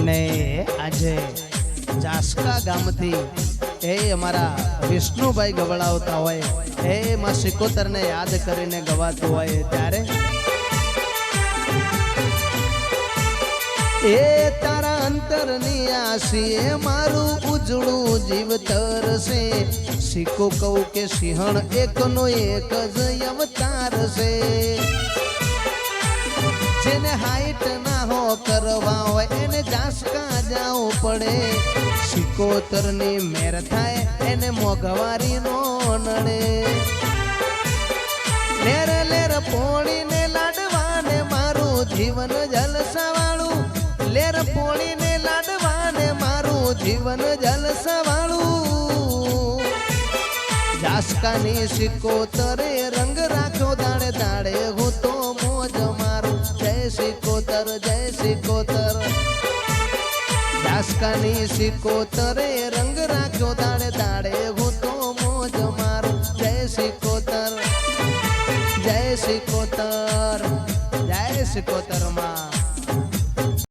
અને આજે જાસકા ગામથી એ અમારા વિષ્ણુભાઈ ગવડાવતા હોય, એ એમાં સિકોતરને યાદ કરીને ગવાતું હોય ત્યારે. એ તારા અંતરની આશીએ મારું ઉજળું જીવતર છે સિકો કહું કે સિંહણ એકનો એક જ અવતાર છે. જેને હાઈટ ના હો કરવા હોય એને જાસકા જાવું પડે. સિકોતરની મેર થાય એને મોઘવારી નો નડે. લેર લેર પોણીને લાડવાને મારું જીવન જલસાવાળું. લેર પોણીને લાડવાને મારું જીવન જલસાવાળું. જાસકાની સિકોતરે રંગ રાખ્યો દાડે દાડે હું સિકોતર જય સિકોતર દાસકાની સિકોતરે રંગ રાખ્યો, દાડે દાડે હું તો મોજ મારું. જય સિકોતર જય સિકોતર જય સિકોતરમાં.